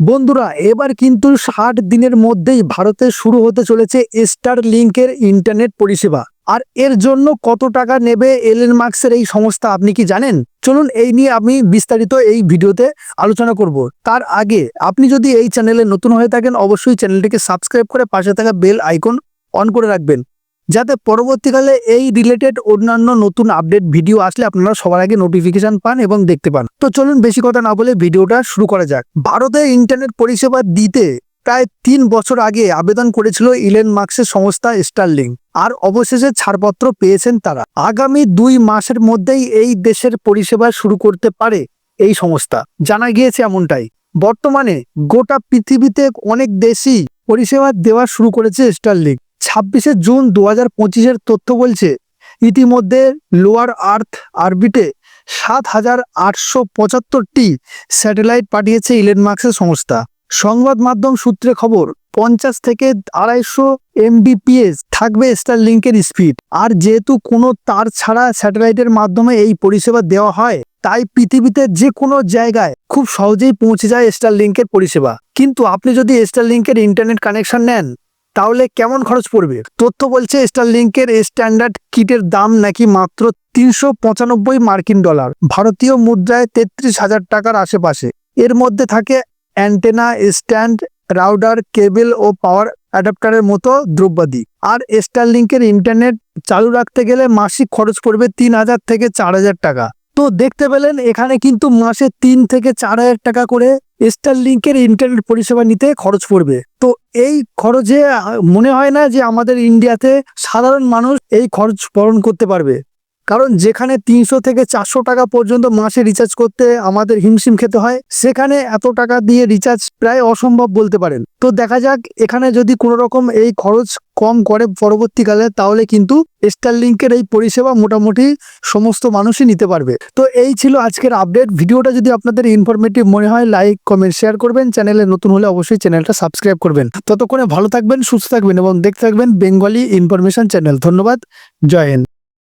বন্ধুরা, এবার কিন্তু ষাট দিনের মধ্যেই ভারতে শুরু হতে চলেছে স্টার লিংকের ইন্টারনেট পরিষেবা। আর এর জন্য কত টাকা নেবে এলেন মার্কসের এই সংস্থা, আপনি কি জানেন? চলুন এই নিয়ে আমি বিস্তারিত এই ভিডিওতে আলোচনা করব। তার আগে, আপনি যদি এই চ্যানেলে নতুন হয়ে থাকেন, অবশ্যই চ্যানেলটিকে সাবস্ক্রাইব করে পাশে থাকা বেল আইকন অন করে রাখবেন। যাতে পরবর্তীকালে এই রিলেটেড অন্যান্য নতুন আপডেট ভিডিও আসলে আপনারা সবার আগে নোটিফিকেশন পান এবং দেখতে পান। তো চলুন বেশি কথা না বলে ভিডিওটা শুরু করা যাক। ভারতে ইন্টারনেট পরিষেবা দিতে প্রায় তিন বছর আগে আবেদন করেছিল ইলেন মার্কসের সংস্থা স্টারলিং আর অবশেষে ছাড়পত্র পেয়েছেন তারা। আগামী দুই মাসের মধ্যেই এই দেশের পরিষেবা শুরু করতে পারে এই সংস্থা। জানা গিয়েছে এমনটাই। বর্তমানে গোটা পৃথিবীতে অনেক দেশই পরিষেবা দেওয়া শুরু করেছে স্টারলিং ছাব্বিশে জুন দু হাজার পঁচিশের তথ্য বলছে, ইতিমধ্যে লোয়ার আর্থ আরবিটে সাত হাজার আটশো পঁচাত্তরটি স্যাটেলাইট পাঠিয়েছে ইলেন মার্কসের সংস্থা। সংবাদ মাধ্যম সূত্রে খবর, পঞ্চাশ থেকে আড়াইশো এমবিপিএস থাকবে স্টার লিঙ্কের স্পিড। আর যেহেতু কোনো তার ছাড়া স্যাটেলাইটের মাধ্যমে এই পরিষেবা দেওয়া হয়, তাই পৃথিবীতে যে কোনো জায়গায় খুব সহজেই পৌঁছে যায় স্টার লিঙ্কের পরিষেবা। কিন্তু আপনি যদি স্টার লিঙ্কের ইন্টারনেট কানেকশন নেন তাহলে কেমন খরচ পড়বে? তথ্য বলছে স্টার লিঙ্কের স্ট্যান্ডার্ড কিটের দাম নাকি মাত্র তিনশো পঁচানব্বই মার্কিন ডলার। ভারতীয় মুদ্রায় তেত্রিশ হাজার টাকার আশেপাশে। এর মধ্যে থাকে অ্যান্টেনা, স্ট্যান্ড, রাউডার, কেবল ও পাওয়ার অ্যাডাপ্টারের মতো দ্রব্যাদি। আর স্টার লিঙ্কের ইন্টারনেট চালু রাখতে গেলে মাসিক খরচ পড়বে তিন হাজার থেকে চার হাজার টাকা। তো দেখতে পেলেন এখানে কিন্তু মাসে তিন থেকে চার হাজার টাকা করে স্টার লিঙ্কের ইন্টারনেট পরিষেবা নিতে খরচ পড়বে। তো এই খরচে মনে হয় না যে আমাদের ইন্ডিয়াতে সাধারণ মানুষ এই খরচ বরণ করতে পারবে? কারণ যেখানে তিনশো থেকে চারশো টাকা পর্যন্ত মাসে রিচার্জ করতে আমাদের হিমশিম খেতে হয়, সেখানে এত টাকা দিয়ে রিচার্জ প্রায় অসম্ভব বলতে পারেন। তো দেখা যাক, এখানে যদি কোনো রকম এই খরচ কম করে পরবর্তীকালে, তাহলে কিন্তু স্টার লিঙ্কের এই পরিষেবা মোটামুটি সমস্ত মানুষই নিতে পারবে। তো এই ছিল আজকের আপডেট ভিডিওটা যদি আপনাদের ইনফরমেটিভ মনে হয় লাইক কমেন্ট শেয়ার করবেন। চ্যানেলে নতুন হলে অবশ্যই চ্যানেলটা সাবস্ক্রাইব করবেন। ততক্ষণে ভালো থাকবেন, সুস্থ থাকবেন এবং দেখতে থাকবেন বেঙ্গলি ইনফরমেশন চ্যানেল ধন্যবাদ। জয় হিন্দ।